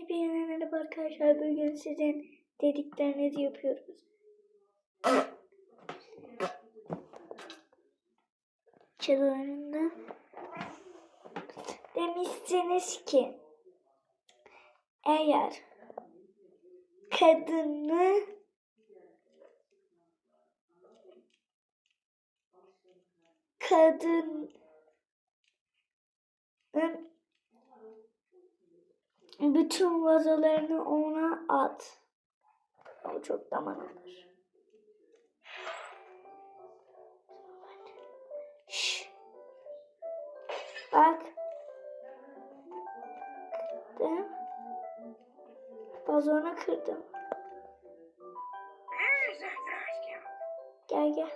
Hepinize merhaba arkadaşlar. Bugün sizin dediklerinizi yapıyoruz. Çalılarında demişsiniz ki eğer kadını kadının bütün vazolarını ona at. O çok zaman alır. Şş. Bak. Kırdım. Vazonu kırdım. Gel gel.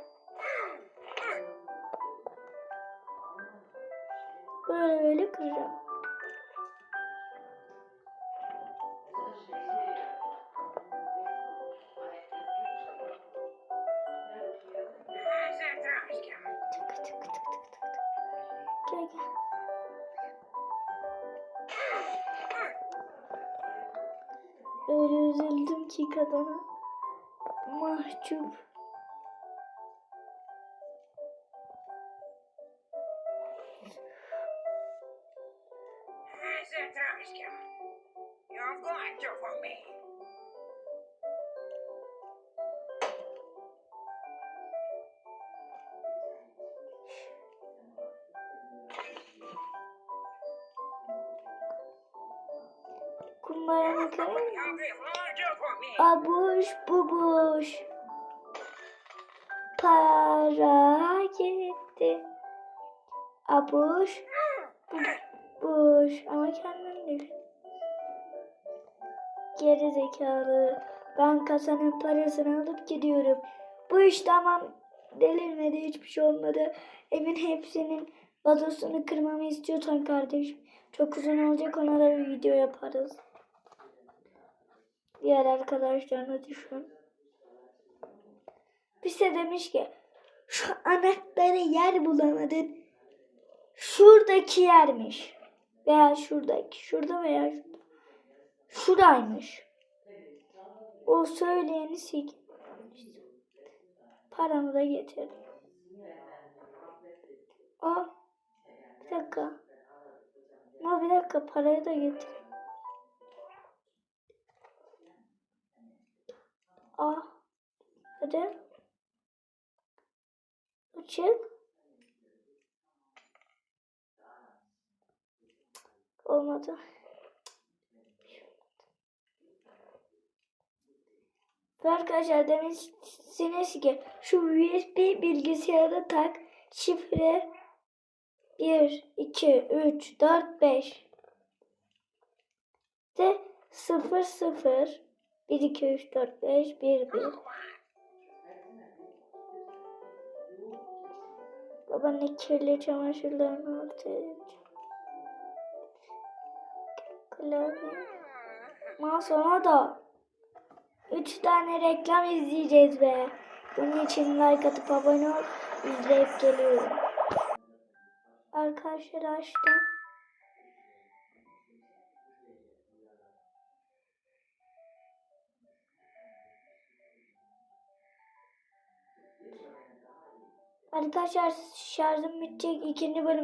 Böyle böyle kıracağım. Gel gel. Öyle üzüldüm ki kadına. Mahcup. How's that, Thomas You're going to for me. Kumbaranı. Abuş bubuş. Para gitti. Abuş bubuş. Ama kendin değil. Geri zekalı. Ben kasanın parasını alıp gidiyorum. Bu iş tamam. Delirmedi hiçbir şey olmadı. Evin hepsinin vazosunu kırmamı istiyorsan kardeşim. Çok uzun olacak ona da bir video yaparız. Diğer arkadaşlarına düşün. Bize demiş ki şu anahtarı yer bulamadın. Şuradaki yermiş. Veya şuradaki. Şurada veya şurada. Şuraymış. O söyleyeni sik. Paramı da getir. Aa, bir dakika. Ama bir dakika parayı da getir. Aa, hadi. Açık. Olmadı. Ve arkadaşlar demişsiniz ki şu USB bilgisayarı tak şifre 1 2 3 4 5 de 0 0 1 2 3 4 5 1 1 Baba ne kirli çamaşırlarını ortaya Klavye. Ama sonra da 3 tane reklam izleyeceğiz be. Bunun için like atıp abone ol. izleyip geliyorum. Arkadaşlar açtım. Arkadaşlar şarjım bitecek. ikinci bölüm